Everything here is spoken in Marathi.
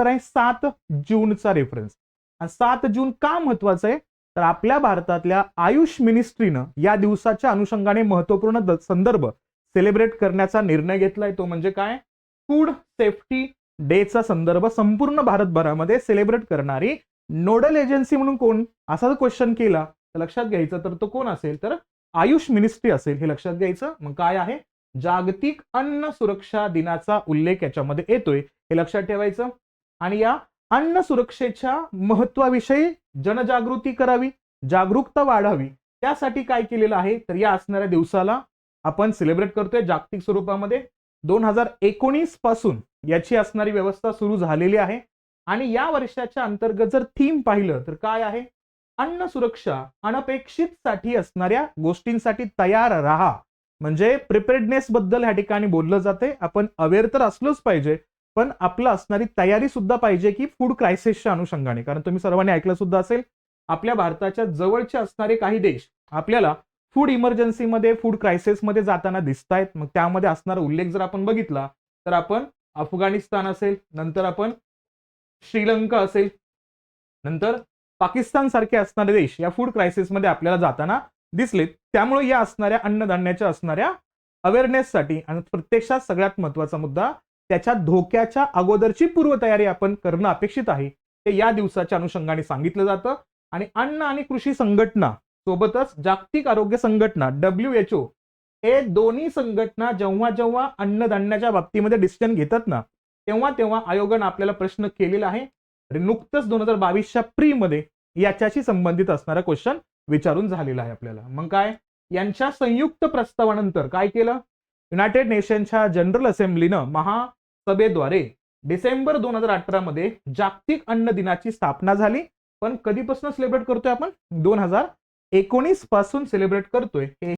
तर आहे सात जूनचा रेफरन्स सात जून का महत्वाचं आहे? तर आपल्या भारतातल्या आयुष मिनिस्ट्रीनं या दिवसाच्या अनुषंगाने महत्त्वपूर्ण संदर्भ सेलिब्रेट करण्याचा निर्णय घेतलाय तो म्हणजे काय? फूड सेफ्टी डेचा संदर्भ संपूर्ण भारतभरामध्ये सेलिब्रेट करणारी नोडल एजन्सी म्हणून कोण? असा जर क्वेश्चन केला तर लक्षात घ्यायचं तर तो कोण असेल? तर आयुष मिनिस्ट्री असेल. हे लक्षात घ्यायचं. मग काय आहे? जागतिक अन्न सुरक्षा दिनाचा उल्लेख याच्यामध्ये येतोय. हे लक्षात ठेवायचं. आणि या अन्न सुरक्षेच्या महत्वाविषयी जनजागृती करावी जागरूकता वाढावी. त्यासाठी काय केलेलं आहे? तर या असणाऱ्या दिवसाला आपण सेलिब्रेट करतोय जागतिक स्वरूपामध्ये दोन हजार एकोणीसपासून याची असणारी व्यवस्था सुरू झालेली आहे. आणि या वर्षाच्या अंतर्गत जर थीम पाहिलं तर काय आहे? अन्न सुरक्षा अनपेक्षित साठी असणाऱ्या गोष्टींसाठी तयार राहा. म्हणजे प्रिपेअर्डनेस बद्दल ह्या ठिकाणी बोललं जाते. आपण अवेअर तर असलोच पाहिजे पण आपलं असणारी तयारी सुद्धा पाहिजे की फूड क्रायसिसच्या अनुषंगाने. कारण तुम्ही सर्वांनी ऐकलं सुद्धा असेल आपल्या भारताच्या जवळचे असणारे काही देश आपल्याला फूड इमर्जन्सीमध्ये फूड क्रायसिसमध्ये जाताना दिसत आहेत मग त्यामध्ये असणारा उल्लेख जर आपण बघितला तर आपण अफगाणिस्तान असेल नंतर आपण श्रीलंका असेल नंतर पाकिस्तान सारखे असणारे देश या फूड क्रायसिसमध्ये आपल्याला जाताना दिसलेत. त्यामुळे या असणाऱ्या अन्नधान्याच्या असणाऱ्या अवेअरनेससाठी आणि प्रत्यक्षात सगळ्यात महत्त्वाचा मुद्दा त्याच्या धोक्याच्या अगोदरची पूर्वतयारी आपण करणं अपेक्षित आहे. ते या दिवसाच्या अनुषंगाने सांगितलं जातं. आणि अन्न आणि कृषी संघटना सोबतच जागतिक आरोग्य संघटना डब्ल्यू एच ओ हे दोन्ही संघटना जेव्हा जेव्हा अन्नधान्याच्या बाबतीमध्ये डिसिजन घेतात ना तेव्हा तेव्हा आयोगानं आपल्याला प्रश्न केलेला आहे. आणि नुकतंच दोन हजार बावीसच्या प्री मध्ये याच्याशी संबंधित असणारा क्वेश्चन विचारून झालेला आहे आपल्याला. मग काय? यांच्या संयुक्त प्रस्तावानंतर काय केलं? युनायटेड नेशनच्या जनरल असेंब्लीनं सभेद्वारे डिसेंबर दोन हजार अठरा मध्ये जागतिक अन्न दिनाची स्थापना झाली. पण कधीपासून सेलिब्रेट करतोय आपण? दोन हजार एकोणीसपासून सेलिब्रेट करतोय. हे